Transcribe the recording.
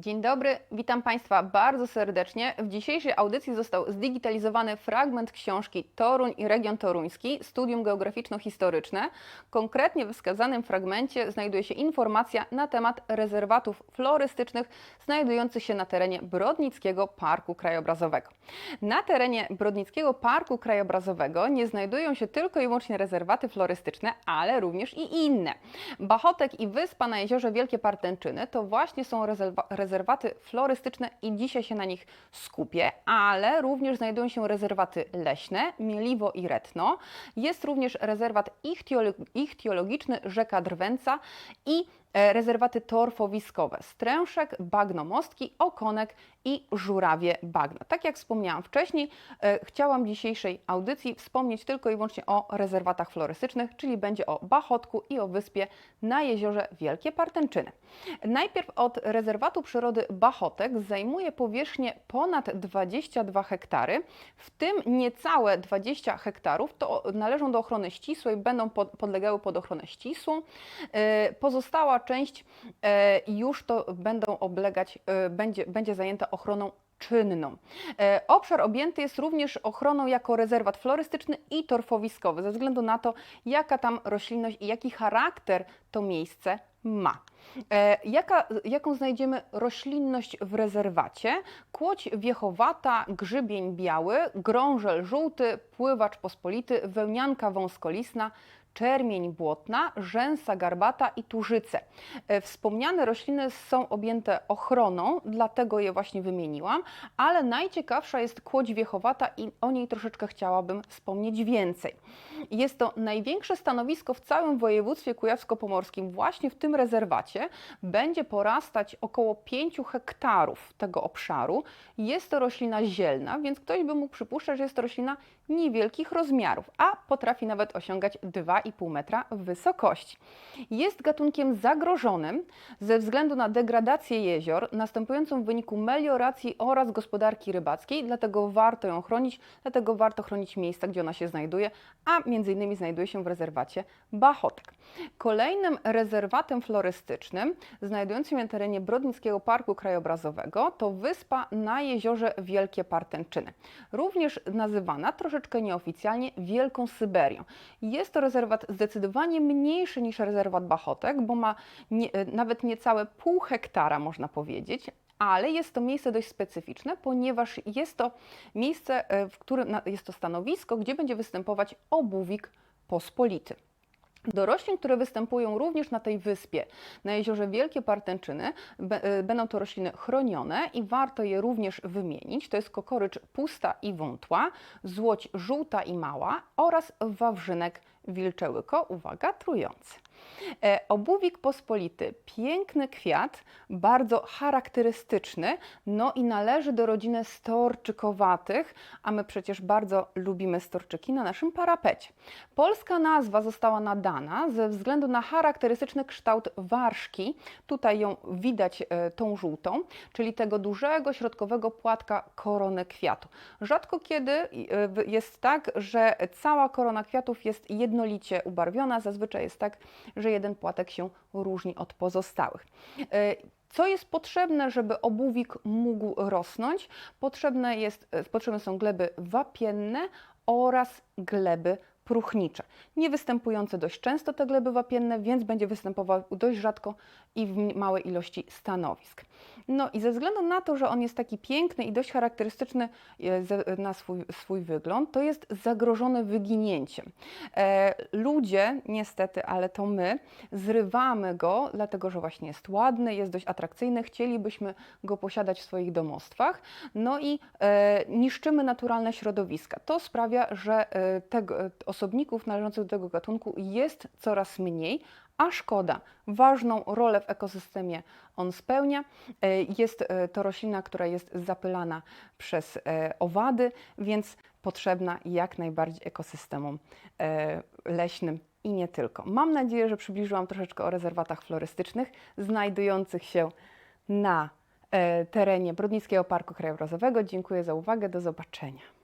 Dzień dobry, witam Państwa bardzo serdecznie. W dzisiejszej audycji został zdigitalizowany fragment książki Toruń i region toruński, studium geograficzno-historyczne. Konkretnie w wskazanym fragmencie znajduje się informacja na temat rezerwatów florystycznych znajdujących się na terenie Brodnickiego Parku Krajobrazowego. Na terenie Brodnickiego Parku Krajobrazowego nie znajdują się tylko i wyłącznie rezerwaty florystyczne, ale również i inne. Bachotek i wyspa na jeziorze Wielkie Partęczyny to właśnie są rezerwa rezerwaty florystyczne i dzisiaj się na nich skupię, ale również znajdują się rezerwaty leśne, Mieliwo i Retno. Jest również rezerwat ichtiolo- ichtiologiczny rzeka Drwęca i rezerwaty torfowiskowe Stręszek, Bagno Mostki, Okonek i Żurawie Bagna. Tak jak wspomniałam wcześniej, e, chciałam dzisiejszej audycji wspomnieć tylko i wyłącznie o rezerwatach florystycznych, czyli będzie o Bachotku i o wyspie na jeziorze Wielkie Partęczyny. Najpierw od rezerwatu przyrody Bachotek zajmuje powierzchnię ponad 22 hektary, w tym niecałe 20 hektarów to należą do ochrony ścisłej, będą pod, podlegały pod ochronę ścisłą. E, Część e, już to będą oblegać, e, będzie, będzie zajęta ochroną czynną. E, Obszar objęty jest również ochroną jako rezerwat florystyczny i torfowiskowy, ze względu na to, jaka tam roślinność i jaki charakter to miejsce ma. Jaka, jaką znajdziemy roślinność w rezerwacie? Kłoć wiechowata, grzybień biały, grążel żółty, pływacz pospolity, wełnianka wąskolisna, czermień błotna, rzęsa garbata i tużyce. E, Wspomniane rośliny są objęte ochroną, dlatego je właśnie wymieniłam, ale najciekawsza jest kłoć wiechowata i o niej troszeczkę chciałabym wspomnieć więcej. Jest to największe stanowisko w całym województwie kujawsko-pomorskim, właśnie w tym rezerwacie. Będzie porastać około 5 hektarów tego obszaru. Jest to roślina zielna, więc ktoś by mógł przypuszczać, że jest to roślina niewielkich rozmiarów, a potrafi nawet osiągać 2,5 metra wysokości. Jest gatunkiem zagrożonym ze względu na degradację jezior następującą w wyniku melioracji oraz gospodarki rybackiej, dlatego warto ją chronić, dlatego warto chronić miejsca, gdzie ona się znajduje, a między innymi znajduje się w rezerwacie Bachotek. Kolejnym rezerwatem florystycznym znajdującym się na terenie Brodnickiego Parku Krajobrazowego to wyspa na jeziorze Wielkie Partęczyny, również nazywana troszeczkę nieoficjalnie Wielką Syberią. Jest to rezerwat zdecydowanie mniejszy niż rezerwat Bachotek, bo ma nie, nawet niecałe pół hektara, można powiedzieć, ale jest to miejsce dość specyficzne, ponieważ jest to miejsce, e, w którym jest to stanowisko, gdzie będzie występować obuwik pospolity. Do roślin, które występują również na tej wyspie, na jeziorze Wielkie Partęczyny, e, będą to rośliny chronione i warto je również wymienić. To jest kokorycz pusta i wątła, złoć żółta i mała oraz wawrzynek wilczełyko, uwaga, trujący. E, Obuwik pospolity, piękny kwiat, bardzo charakterystyczny, no i należy do rodziny storczykowatych, a my przecież bardzo lubimy storczyki na naszym parapecie. Polska nazwa została nadana ze względu na charakterystyczny kształt warszki, tutaj ją widać e, tą żółtą, czyli tego dużego środkowego płatka korony kwiatu. Rzadko kiedy e, jest tak, że cała korona kwiatów jest jednolicie ubarwiona, zazwyczaj jest tak, że jeden płatek się różni od pozostałych. E, Co jest potrzebne, żeby obuwik mógł rosnąć? Potrzebne, jest, e, potrzebne są gleby wapienne oraz gleby próchnicze. Nie występujące dość często te gleby wapienne, więc będzie występował dość rzadko i w małej ilości stanowisk. No i ze względu na to, że on jest taki piękny i dość charakterystyczny e, na swój, swój wygląd, to jest zagrożony wyginięciem. E, ludzie, niestety, ale to my, zrywamy go, dlatego że właśnie jest ładny, jest dość atrakcyjny, chcielibyśmy go posiadać w swoich domostwach, no i e, niszczymy naturalne środowiska. To sprawia, że e, tego, e, osobników należących do tego gatunku jest coraz mniej, a szkoda. Ważną rolę w ekosystemie on spełnia. E, Jest e, to roślina, która jest zapylana przez e, owady, więc potrzebna jak najbardziej ekosystemom leśnym i nie tylko. Mam nadzieję, że przybliżyłam troszeczkę o rezerwatach florystycznych znajdujących się na terenie Brodnickiego Parku Krajobrazowego. Dziękuję za uwagę. Do zobaczenia.